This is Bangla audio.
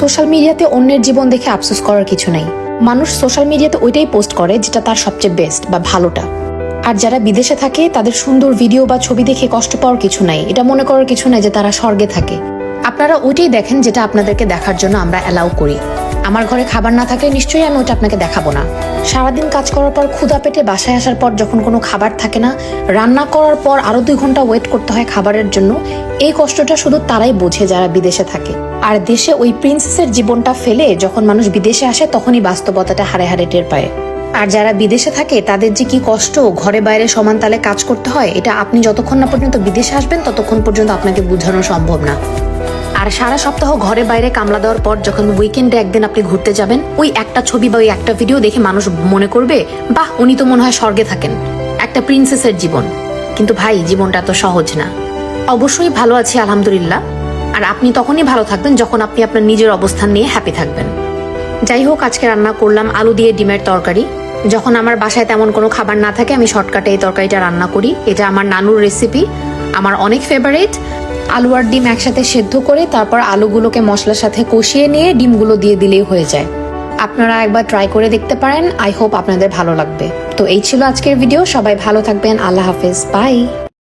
সোশ্যাল মিডিয়াতে অন্যের জীবন দেখে আফসোস করার কিছু নাই। মানুষ সোশ্যাল মিডিয়াতে ওইটাই পোস্ট করে যেটা তার সবচেয়ে বেস্ট বা ভালোটা। আর যারা বিদেশে থাকে, তাদের সুন্দর ভিডিও বা ছবি দেখে কষ্ট পাওয়ার কিছু নাই। এটা মনে করার কিছু নাই যে তারা স্বর্গে থাকে। আপনারা ওইটাই দেখেন যেটা আপনাদেরকে দেখার জন্য আমরা অ্যালাউ করি। আমার ঘরে খাবার না থাকলে নিশ্চয়ই আমি ওটা আপনাকে দেখাবো না। সারাদিন কাজ করার পর ক্ষুদা পেটে বাসায় আসার পর যখন কোনো খাবার থাকে না, রান্না করার পর আরও দুই ঘণ্টা ওয়েট করতে হয় খাবারের জন্য। এই কষ্টটা শুধু তারাই বোঝে যারা বিদেশে থাকে। আর দেশে ওই প্রিন্সেসের জীবনটা ফেলে যখন মানুষ বিদেশে আসে, তখনই বাস্তবতাটা হারে হারে টের পায়। আর যারা বিদেশে থাকে, তাদের যে কি কষ্ট, ঘরে বাইরে সমান তালে কাজ করতে হয়, এটা আপনি যতক্ষণ না পর্যন্ত বিদেশে আসবেন, ততক্ষণ পর্যন্ত আপনাকে বোঝানো সম্ভব না। আর সারা সপ্তাহ ঘরে বাইরে কামলা দেওয়ার পর যখন উইকেন্ডে একদিন আপনি ঘুরতে যাবেন, ওই একটা ছবি বা ওই একটা ভিডিও দেখে মানুষ মনে করবে, বাহ, উনি তো মনে হয় স্বর্গে থাকেন। একটা প্রিন্সেসের জীবন। কিন্তু ভাই, জীবনটা তো সহজ না। অবশ্যই ভালো আছি, আলহামদুলিল্লাহ। আর আপনি তখনই ভালো থাকবেন যখন আপনি আপনার নিজের অবস্থান নিয়ে হ্যাপি থাকবেন। যাই হোক, আজকে রান্না করলাম আলু দিয়ে ডিমের তরকারি। যখন আমার বাসায় তেমন কোনো খাবার না থাকে, আমি শর্টকাটে এই তরকারিটা রান্না করি। এটা আমার নানুর রেসিপি আমার অনেক ফেভারিট আলু আর ডিম একসাথে সেদ্ধ করে তারপর আলুগুলোকে মশলার সাথে কষিয়ে নিয়ে ডিমগুলো দিয়ে দিলেই হয়ে যায়। আপনারা একবার ট্রাই করে দেখতে পারেন। আই হোপ আপনাদের ভালো লাগবে। তো এই ছিল আজকের ভিডিও সবাই ভালো থাকবেন। আল্লাহ হাফেজ। বাই